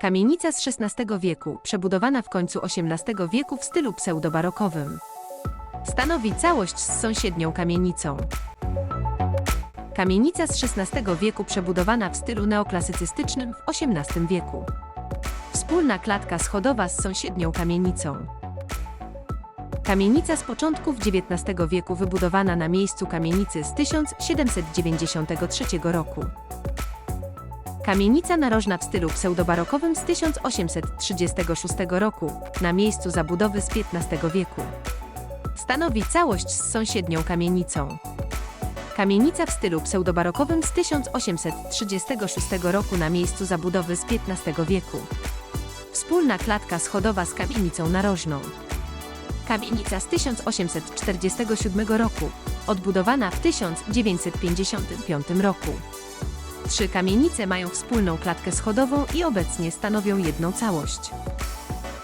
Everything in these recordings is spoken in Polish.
Kamienica z XVI wieku, przebudowana w końcu XVIII wieku w stylu pseudobarokowym. Stanowi całość z sąsiednią kamienicą. Kamienica z XVI wieku przebudowana w stylu neoklasycystycznym w XVIII wieku. Wspólna klatka schodowa z sąsiednią kamienicą. Kamienica z początków XIX wieku wybudowana na miejscu kamienicy z 1793 roku. Kamienica narożna w stylu pseudobarokowym z 1836 roku, na miejscu zabudowy z XV wieku. Stanowi całość z sąsiednią kamienicą. Kamienica w stylu pseudobarokowym z 1836 roku na miejscu zabudowy z XV wieku. Wspólna klatka schodowa z kamienicą narożną. Kamienica z 1847 roku, odbudowana w 1955 roku. Trzy kamienice mają wspólną klatkę schodową i obecnie stanowią jedną całość.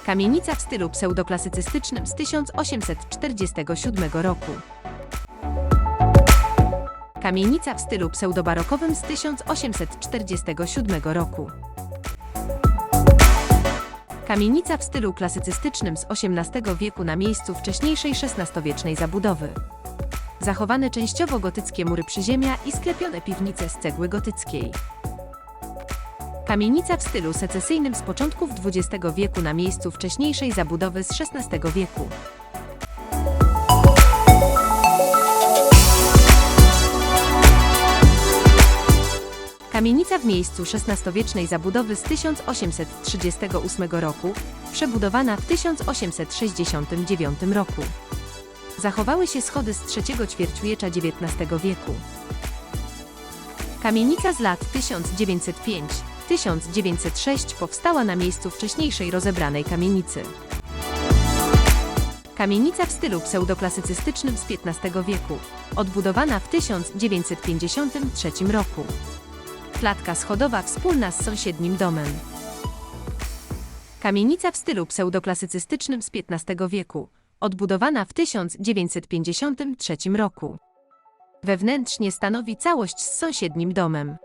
Kamienica w stylu pseudoklasycystycznym z 1847 roku. Kamienica w stylu pseudobarokowym z 1847 roku. Kamienica w stylu klasycystycznym z XVIII wieku na miejscu wcześniejszej XVI-wiecznej zabudowy. Zachowane częściowo gotyckie mury przyziemia i sklepione piwnice z cegły gotyckiej. Kamienica w stylu secesyjnym z początków XX wieku na miejscu wcześniejszej zabudowy z XVI wieku. Kamienica w miejscu XVI-wiecznej zabudowy z 1838 roku, przebudowana w 1869 roku. Zachowały się schody z trzeciego ćwierćwiecza XIX wieku. Kamienica z lat 1905-1906 powstała na miejscu wcześniejszej rozebranej kamienicy. Kamienica w stylu pseudoklasycystycznym z XV wieku, odbudowana w 1953 roku. Klatka schodowa wspólna z sąsiednim domem. Kamienica w stylu pseudoklasycystycznym z XV wieku, odbudowana w 1953 roku. Wewnętrznie stanowi całość z sąsiednim domem.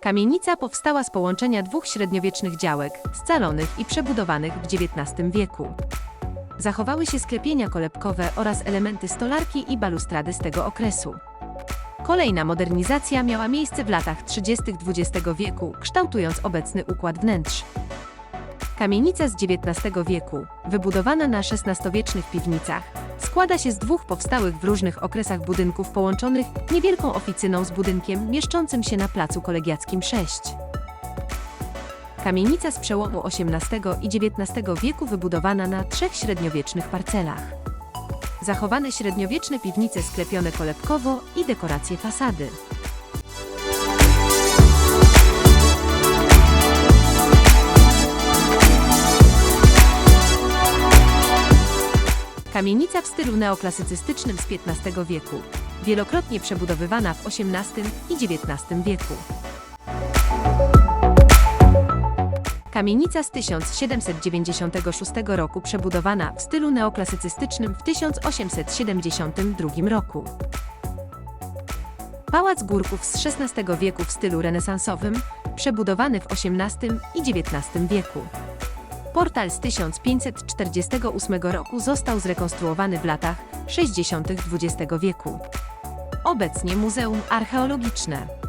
Kamienica powstała z połączenia dwóch średniowiecznych działek, scalonych i przebudowanych w XIX wieku. Zachowały się sklepienia kolebkowe oraz elementy stolarki i balustrady z tego okresu. Kolejna modernizacja miała miejsce w latach 30. XX wieku, kształtując obecny układ wnętrz. Kamienica z XIX wieku, wybudowana na XVI-wiecznych piwnicach, składa się z dwóch powstałych w różnych okresach budynków połączonych niewielką oficyną z budynkiem mieszczącym się na placu kolegiackim 6. Kamienica z przełomu XVIII i XIX wieku wybudowana na trzech średniowiecznych parcelach. Zachowane średniowieczne piwnice sklepione kolebkowo i dekoracje fasady. Kamienica w stylu neoklasycystycznym z XV wieku, wielokrotnie przebudowywana w XVIII i XIX wieku. Kamienica z 1796 roku przebudowana w stylu neoklasycystycznym w 1872 roku. Pałac Górków z XVI wieku w stylu renesansowym, przebudowany w XVIII i XIX wieku. Portal z 1548 roku został zrekonstruowany w latach 60. XX wieku. Obecnie Muzeum Archeologiczne.